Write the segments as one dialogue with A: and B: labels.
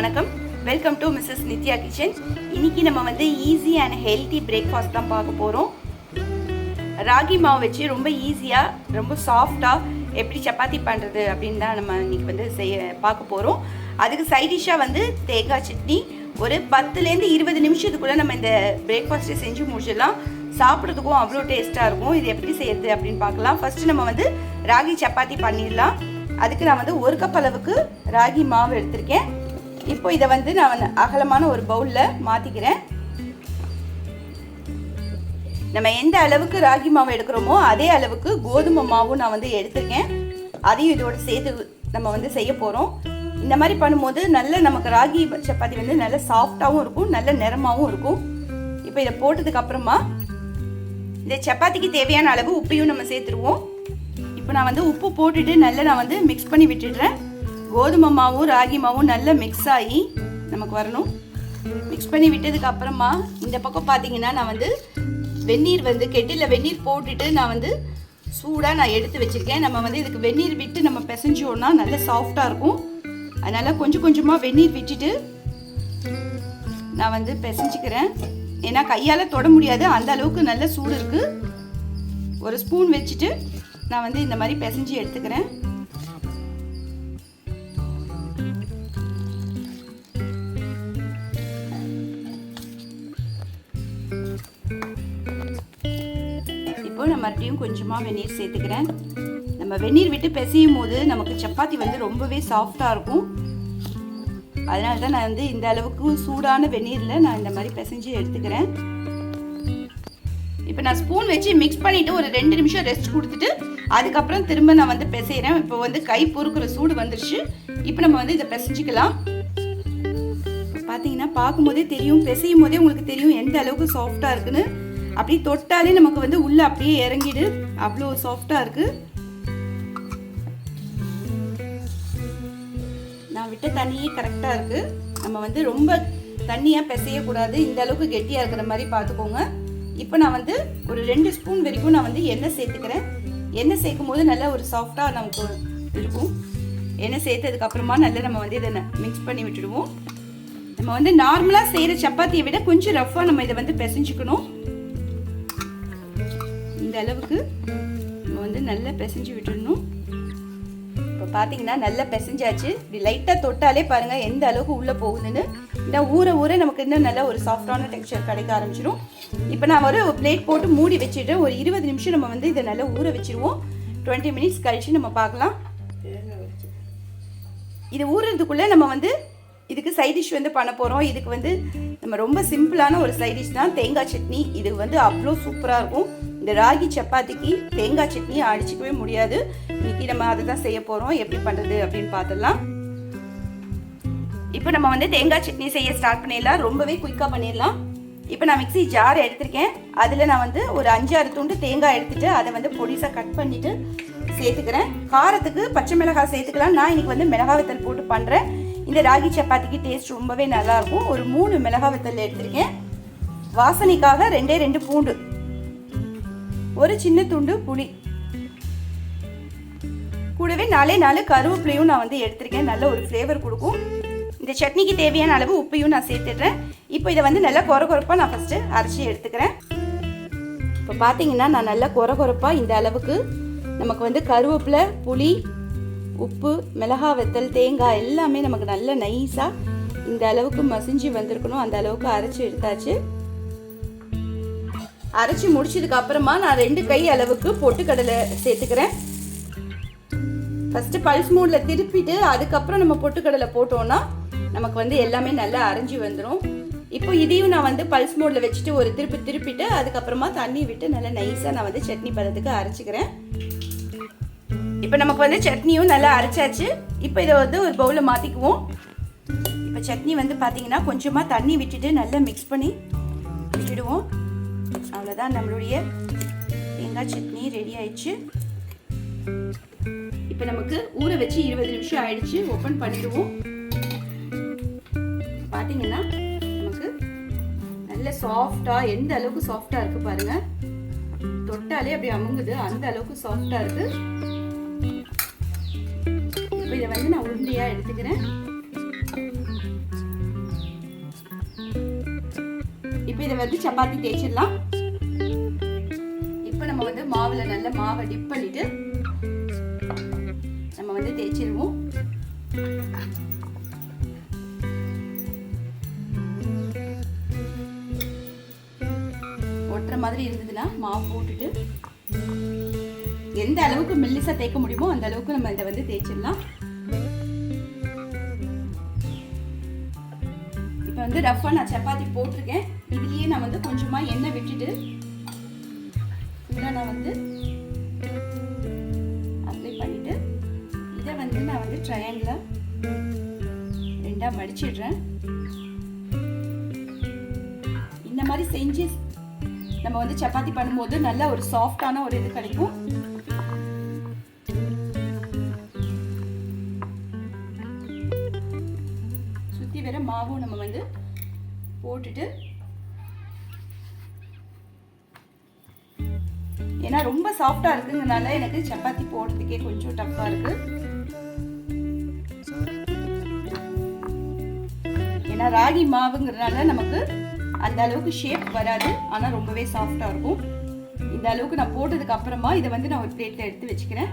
A: வணக்கம். Welcome to Mrs Nithya kitchen இன்னைக்கு நம்ம வந்து ஈஸி அண்ட் ஹெல்த்தி பிரேக்ஃபாஸ்ட் தான் பார்க்க போகிறோம் ராகி மாவு வச்சு ரொம்ப ஈஸியாக ரொம்ப சாஃப்டாக எப்படி சப்பாத்தி பண்ணுறது அப்படின்னு தான் நம்ம இன்னைக்கு வந்து செய்ய பார்க்க போகிறோம் அதுக்கு சைடிஷாக வந்து தேங்காய் சட்னி. ஒரு பத்துலேருந்து இருபது நிமிஷத்துக்குள்ளே நம்ம இந்த பிரேக்ஃபாஸ்ட்டை செஞ்சு முடிச்சிடலாம். சாப்பிட்றதுக்கும் அவ்வளோ டேஸ்ட்டாக இருக்கும். இது எப்படி செய்யறது அப்படின்னு பார்க்கலாம். ஃபஸ்ட்டு நம்ம வந்து ராகி சப்பாத்தி பண்ணிடலாம். அதுக்கு நான் வந்து ஒரு கப் அளவுக்கு ராகி மாவு எடுத்திருக்கேன். இப்போ இதை வந்து நான் வந்து அகலமான ஒரு பவுலில் மாற்றிக்கிறேன் நம்ம எந்த அளவுக்கு ராகி மாவு எடுக்கிறோமோ அதே அளவுக்கு கோதுமை மாவும் நான் வந்து எடுத்திருக்கேன். அதையும் இதோட சேர்த்து நம்ம வந்து செய்ய போகிறோம் இந்த மாதிரி பண்ணும்போது நல்ல நமக்கு ராகி சப்பாத்தி வந்து நல்ல சாஃப்டாகவும் இருக்கும் நல்ல நிறமாகவும் இருக்கும். இப்போ இதை போட்டதுக்கு அப்புறமா இந்த சப்பாத்திக்கு தேவையான அளவு உப்பையும் நம்ம சேர்த்துருவோம். இப்போ நான் வந்து உப்பு போட்டுட்டு நல்லா நான் வந்து மிக்ஸ் பண்ணி விட்டுடுறேன். கோதுமை மாவும் ராகி மாவும் நல்லா மிக்ஸ் ஆகி நமக்கு வரணும். மிக்ஸ் பண்ணி விட்டதுக்கு அப்புறமா இந்த பக்கம் பார்த்தீங்கன்னா நான் வந்து வெந்நீர் வந்து கெட்டில் வெந்நீர் போட்டுட்டு நான் வந்து சூடாக நான் எடுத்து வச்சுருக்கேன். நம்ம வந்து இதுக்கு வெந்நீர் விட்டு நம்ம பிசைஞ்சோன்னா நல்ல சாஃப்டாக இருக்கும். அதனால் கொஞ்சம் கொஞ்சமாக வெந்நீர் விட்டுட்டு நான் வந்து பிசைஞ்சிக்கிறேன். ஏன்னா கையால் தொட முடியாது. அந்த அளவுக்கு நல்ல சூடு இருக்குது ஒரு ஸ்பூன் வச்சுட்டு நான் வந்து இந்த மாதிரி பிசைஞ்சு எடுத்துக்கிறேன். நான் மறுபடியும் கொஞ்சமாக வெந்நீர் சேர்த்துக்கிறேன். நம்ம வெந்நீர் விட்டு பிசையும் போது நமக்கு சப்பாத்தி வந்து ரொம்பவே சாஃப்டாக இருக்கும். அதனால தான் நான் வந்து இந்த அளவுக்கு சூடான வெந்நீரில் நான் இந்த மாதிரி பிசைஞ்சு எடுத்துக்கிறேன். இப்போ நான் ஸ்பூன் வச்சு மிக்ஸ் பண்ணிவிட்டு ஒரு ரெண்டு நிமிஷம் ரெஸ்ட் கொடுத்துட்டு அதுக்கப்புறம் திரும்ப நான் வந்து பிசைகிறேன் இப்போ வந்து கை பொறுக்கிற சூடு வந்துருச்சு. இப்போ நம்ம வந்து இதை பிசைஞ்சிக்கலாம். பார்த்தீங்கன்னா பார்க்கும்போதே தெரியும் பிசையும் போதே உங்களுக்கு தெரியும் எந்த அளவுக்கு சாஃப்டாக இருக்குன்னு. அப்படியே தொட்டாலே நமக்கு வந்து உள்ளே அப்படியே இறங்கிடு. அவ்வளோ சாஃப்டாக இருக்குது நான் விட்ட தண்ணியே கரெக்டாக இருக்குது நம்ம வந்து ரொம்ப தண்ணியாக பிசையக்கூடாது இந்த அளவுக்கு கெட்டியாக இருக்கிற மாதிரி பார்த்துக்கோங்க. இப்போ நான் வந்து ஒரு ரெண்டு ஸ்பூன் வரைக்கும் நான் வந்து எண்ணெய் சேர்த்துக்கிறேன். எண்ணெய் சேர்க்கும் போது நல்லா ஒரு சாஃப்டாக நமக்கு இருக்கும். எண்ணெய் சேர்த்ததுக்கு அப்புறமா நல்லா நம்ம வந்து இதை மிக்ஸ் பண்ணி விட்டுடுவோம். நம்ம வந்து நார்மலாக செய்கிற சப்பாத்தியை விட கொஞ்சம் ரஃப்பாக நம்ம இதை வந்து பிசைஞ்சிக்கணும். அளவுக்கு நம்ம வந்து நல்லா பிசைஞ்சு விட்டுடணும். இப்போ பார்த்தீங்கன்னா நல்லா பிசைஞ்சாச்சு. இப்படி லைட்டாக தொட்டாலே பாருங்கள் எந்த அளவுக்கு உள்ளே போகுதுன்னு. இந்த ஊற ஊற நமக்கு இன்னும் நல்ல ஒரு சாஃப்டான டெக்ஸ்சர் கிடைக்க ஆரம்பிச்சிடும் இப்போ நான் ஒரு பிளேட் போட்டு மூடி வச்சுட்டேன் ஒரு இருபது நிமிஷம் நம்ம வந்து இதை நல்லா ஊற வச்சிருவோம். டுவெண்ட்டி மினிட்ஸ் கழிச்சு நம்ம பார்க்கலாம். இது ஊறுறதுக்குள்ளே நம்ம வந்து இதுக்கு சைட் டிஷ் வந்து பண்ண போகிறோம் இதுக்கு வந்து நம்ம ரொம்ப சிம்பிளான ஒரு சைட் டிஷ் தான். தேங்காய் சட்னி. இது வந்து அவ்வளோ சூப்பராக இருக்கும். இந்த ராகி சப்பாத்திக்கு தேங்காய் சட்னியை அடிச்சிக்கவே முடியாது. இன்னைக்கு நம்ம அதை தான் செய்ய போகிறோம் எப்படி பண்ணுறது அப்படின்னு பார்த்துடலாம். இப்போ நம்ம வந்து தேங்காய் சட்னி செய்ய ஸ்டார்ட் பண்ணிடலாம். ரொம்பவே குயிக்காக பண்ணிடலாம். இப்போ நான் மிக்சி ஜார் எடுத்திருக்கேன். அதில் நான் வந்து ஒரு அஞ்சாறு துண்டு தேங்காய் எடுத்துட்டு அதை வந்து பொடிசாக கட் பண்ணிவிட்டு சேர்த்துக்கிறேன். காரத்துக்கு பச்சை மிளகாய் சேர்த்துக்கலாம். நான் இன்றைக்கி வந்து மிளகாய் வத்தல் போட்டு பண்ணுறேன் இந்த ராகி சப்பாத்திக்கு டேஸ்ட் ரொம்பவே நல்லாயிருக்கும் ஒரு மூணு மிளகாய் வத்தல் எடுத்திருக்கேன். வாசனைக்காக ரெண்டே ரெண்டு பூண்டு ஒரு சின்ன துண்டு புளி. கூடவே நாலே நாலு கருவேப்பிலையும் நான் வந்து எடுத்திருக்கேன். நல்ல ஒரு ஃப்ளேவர் கொடுக்கும். இந்த சட்னிக்கு தேவையான அளவு உப்பையும் நான் சேர்த்துடுறேன். இப்போ இதை வந்து நல்லா கொர கொரப்பாக நான் ஃபஸ்ட்டு அரைச்சி எடுத்துக்கிறேன். இப்போ பார்த்தீங்கன்னா நான் நல்லா கொர கொரப்பாக இந்த அளவுக்கு நமக்கு வந்து கருவேப்பிலை புளி உப்பு மிளகா வெத்தல் தேங்காய் எல்லாமே நமக்கு நல்ல நைஸாக இந்த அளவுக்கு மசிஞ்சு வந்திருக்கணும். அந்த அளவுக்கு அரைச்சி எடுத்தாச்சு. அரைச்சி முடிச்சதுக்கு அப்புறமா நான் ரெண்டு கை அளவுக்கு பொட்டுக்கடலை சேர்த்துக்கிறேன். ஃபஸ்ட்டு பல்ஸ் மூடில் திருப்பிட்டு அதுக்கப்புறம் நம்ம பொட்டுக்கடலை போட்டோம்னா நமக்கு வந்து எல்லாமே நல்லா அரைஞ்சி வந்துடும் இப்போ இதையும் நான் வந்து பல்ஸ் மோடில் வச்சுட்டு ஒரு திருப்பி திருப்பிட்டு அதுக்கப்புறமா தண்ணி விட்டு நல்லா நைஸாக நான் வந்து சட்னி பதத்துக்கு அரைச்சிக்கிறேன். இப்போ நமக்கு வந்து சட்னியும் நல்லா அரைச்சாச்சு. இப்போ இதை வந்து ஒரு பவுலில் மாற்றிக்குவோம் இப்போ சட்னி வந்து பார்த்தீங்கன்னா கொஞ்சமாக தண்ணி விட்டுட்டு நல்லா மிக்ஸ் பண்ணி விட்டுடுவோம். அவ்வளோதான் நம்மளுடைய தேங்காய் சட்னி ரெடி ஆயிடுச்சு. இப்போ நமக்கு ஊற வச்சு இருபது நிமிஷம் ஆயிடுச்சு. ஓப்பன் பண்ணிடுவோம். பார்த்தீங்கன்னா நமக்கு நல்ல சாஃப்டாக எந்த அளவுக்கு சாஃப்டாக இருக்குது பாருங்கள் தொட்டாலே அப்படி அமுங்குது. அந்த அளவுக்கு சாஃப்டாக இருக்குது இப்போ இதை வந்து நான் உருண்டையாக எடுத்துக்கிறேன். இப்போ இதை வந்து சப்பாத்தி தேய்ச்சிடலாம். நம்ம வந்து மாவுல நல்ல மாவை டிப் பண்ணிட்டு நம்ம வந்து தேய்ச்சிருவோம். ஒட்டுற மாதிரி இருந்ததுன்னா மாவு போட்டுட்டு எந்த அளவுக்கு மெல்லிசா தேய்க்க முடியுமோ அந்த அளவுக்கு நம்ம இதை வந்து தேய்ச்சிடலாம். இப்போ வந்து ரஃபா நான் சப்பாத்தி போட்டிருக்கேன். இதுலயே நான் வந்து கொஞ்சமா எண்ணெய் விட்டுட்டு ஃபுல்லாக நான் வந்து அப்ளை பண்ணிவிட்டு இதை வந்து நான் வந்து ட்ரையாங்கிளாக ரெண்டாக மடிச்சிடுறேன் இந்த மாதிரி செஞ்சு நம்ம வந்து சப்பாத்தி பண்ணும்போது நல்ல ஒரு சாஃப்டான ஒரு இது கிடைக்கும். சுற்றி வர மாவும் நம்ம வந்து போட்டுட்டு ஏன்னா இருக்குங்கிறனால சாஃப்டா இருக்குங்கனால எனக்கு சப்பாத்தி போடுறதுக்கே கொஞ்சம் டஃப்பா இருக்கு. ஏன்னா ராகி மாவுங்கிறதுனால நமக்கு அந்த அளவுக்கு ஷேப் வராது. ஆனா ரொம்பவே சாஃப்டா இருக்கும். இந்த அளவுக்கு நான் போட்டதுக்கு அப்புறமா இதை வந்து நான் ஒரு பிளேட்ல எடுத்து வச்சுக்கிறேன்.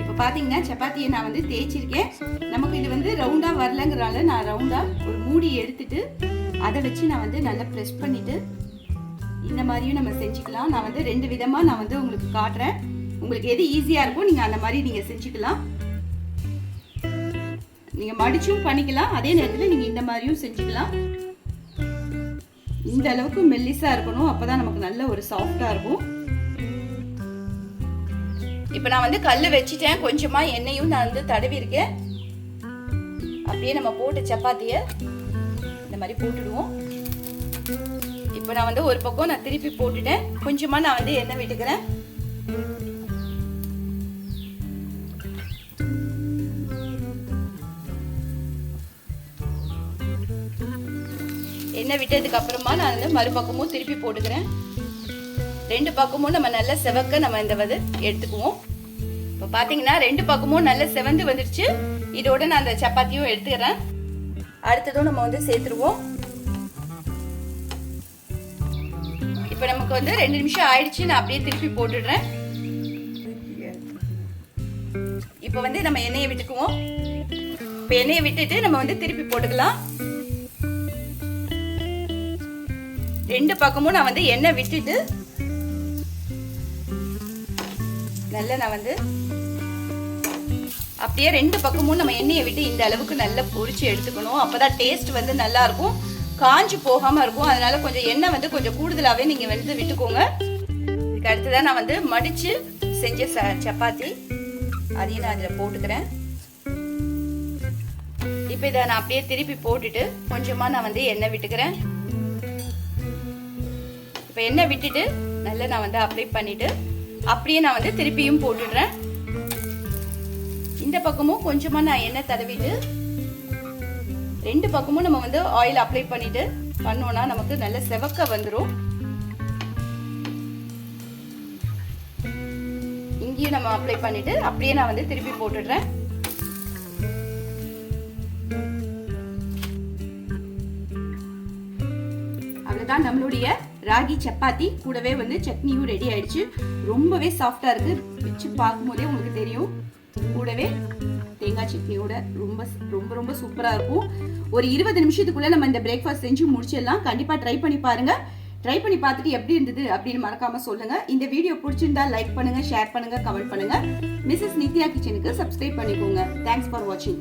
A: இப்போ பார்த்தீங்கன்னா சப்பாத்தியை நான் வந்து தேய்ச்சிருக்கேன். நமக்கு இது வந்து ரவுண்டாக வரலங்கிறனால நான் ரவுண்டாக ஒரு மூடி எடுத்துட்டு அதை வச்சு நான் வந்து நல்லா ப்ரெஸ் பண்ணிவிட்டு இந்த மாதிரியும் நம்ம செஞ்சுக்கலாம். நான் வந்து ரெண்டு விதமாக நான் வந்து உங்களுக்கு காட்டுறேன். உங்களுக்கு எது ஈஸியாக இருக்கோ நீங்கள் அந்த மாதிரி நீங்கள் செஞ்சுக்கலாம். நீங்கள் மடிச்சும் பண்ணிக்கலாம். அதே நேரத்தில் நீங்கள் இந்த மாதிரியும் செஞ்சுக்கலாம். இந்த அளவுக்கு மெல்லிஸாக இருக்கணும். அப்போ தான் நமக்கு நல்ல ஒரு சாஃப்டாக இருக்கும். இப்போ நான் வந்து கல் வச்சுட்டேன். கொஞ்சமாக எண்ணெயும் நான் வந்து தடவி இருக்கேன் அப்படியே நம்ம போட்டு சப்பாத்தியை மாதிரி போட்டுடுவோம். இப்போ நான் வந்து ஒரு பக்கம் நான் திருப்பி போட்டுட்டேன். கொஞ்சமாக நான் வந்து எண்ணெய் விட்டுக்கிறேன். எண்ணெய் விட்டதுக்கு அப்புறமா நான் வந்து மறுபக்கமும் திருப்பி போட்டுக்கிறேன். ரெண்டு பக்கமும் நம்ம நல்ல செவக்க நம்ம இந்த வந்து எடுத்துக்குவோம். இப்போ பார்த்தீங்கன்னா ரெண்டு பக்கமும் நல்ல செவந்து வந்துடுச்சு இதோட நான் அந்த சப்பாத்தியும் எடுத்துக்கிறேன். அடுத்ததும் நம்ம வந்து சேர்த்துருவோம். இப்போ நமக்கு வந்து ரெண்டு நிமிஷம் ஆயிடுச்சு. நான் அப்படியே திருப்பி போட்டுடுறேன். இப்போ வந்து நம்ம எண்ணெயை விட்டுக்குவோம். இப்போ எண்ணெயை விட்டுட்டு நம்ம வந்து திருப்பி போட்டுக்கலாம். ரெண்டு பக்கமும் நான் வந்து எண்ணெய் விட்டுட்டு நல்லா நான் வந்து அப்படியே ரெண்டு பக்கமும் நம்ம எண்ணெயை விட்டு இந்த அளவுக்கு நல்லா பொரிச்சு எடுத்துக்கணும். அப்பதான் டேஸ்ட் வந்து நல்லா இருக்கும் காஞ்சு போகாம இருக்கும். அதனால கொஞ்சம் எண்ணெய் வந்து கொஞ்சம் கூடுதலாவே நீங்க வந்து விட்டுக்கோங்க. இதுக்கு அடுத்ததான் நான் வந்து மடிச்சு செஞ்ச ச சப்பாத்தி. அதையும் நான் அதில் போட்டுக்கிறேன். இப்போ இதை நான் அப்படியே திருப்பி போட்டுட்டு கொஞ்சமா நான் வந்து எண்ணெய் விட்டுக்கிறேன். இப்போ எண்ணெய் விட்டுட்டு நல்லா நான் வந்து அப்ளை பண்ணிட்டு அப்படியே நான் வந்து திருப்பியும் போட்டுடுறேன். இந்த பக்கமும் கொஞ்சமா நான் எண்ணெய் தடவிட்டு ரெண்டு பக்கமும் நம்ம வந்து ஆயில் அப்ளை பண்ணிட்டு பண்ணோம்னா நமக்கு நல்ல செவக்க வந்துடும் இங்கேயும் நம்ம அப்ளை பண்ணிட்டு அப்படியே நான் வந்து திருப்பி போட்டுடுறேன். அவ்வளோதான் நம்மளுடைய ராகி சப்பாத்தி. கூடவே வந்து சட்னியும் ரெடி ஆயிடுச்சு. ரொம்பவே சாஃப்டா இருக்கு. வச்சு பார்க்கும்போதே உங்களுக்கு தெரியும். கூடவே தேங்காய் சட்னியோட ரொம்ப ரொம்ப ரொம்ப சூப்பராக இருக்கும். ஒரு இருபது நிமிஷத்துக்குள்ளே நம்ம இந்த பிரேக்ஃபாஸ்ட் செஞ்சு முடிச்சிடலாம். கண்டிப்பாக ட்ரை பண்ணி பாருங்கள் ட்ரை பண்ணி பார்த்துட்டு எப்படி இருந்தது அப்படின்னு மறக்காமல் சொல்லுங்கள் இந்த வீடியோ பிடிச்சிருந்தா லைக் பண்ணுங்கள் ஷேர் பண்ணுங்கள் கமெண்ட் பண்ணுங்கள் மிஸ்ஸஸ் நித்யா கிச்சனுக்கு சப்ஸ்கிரைப் பண்ணிக்கோங்க. தேங்க்ஸ் ஃபார் வாட்சிங்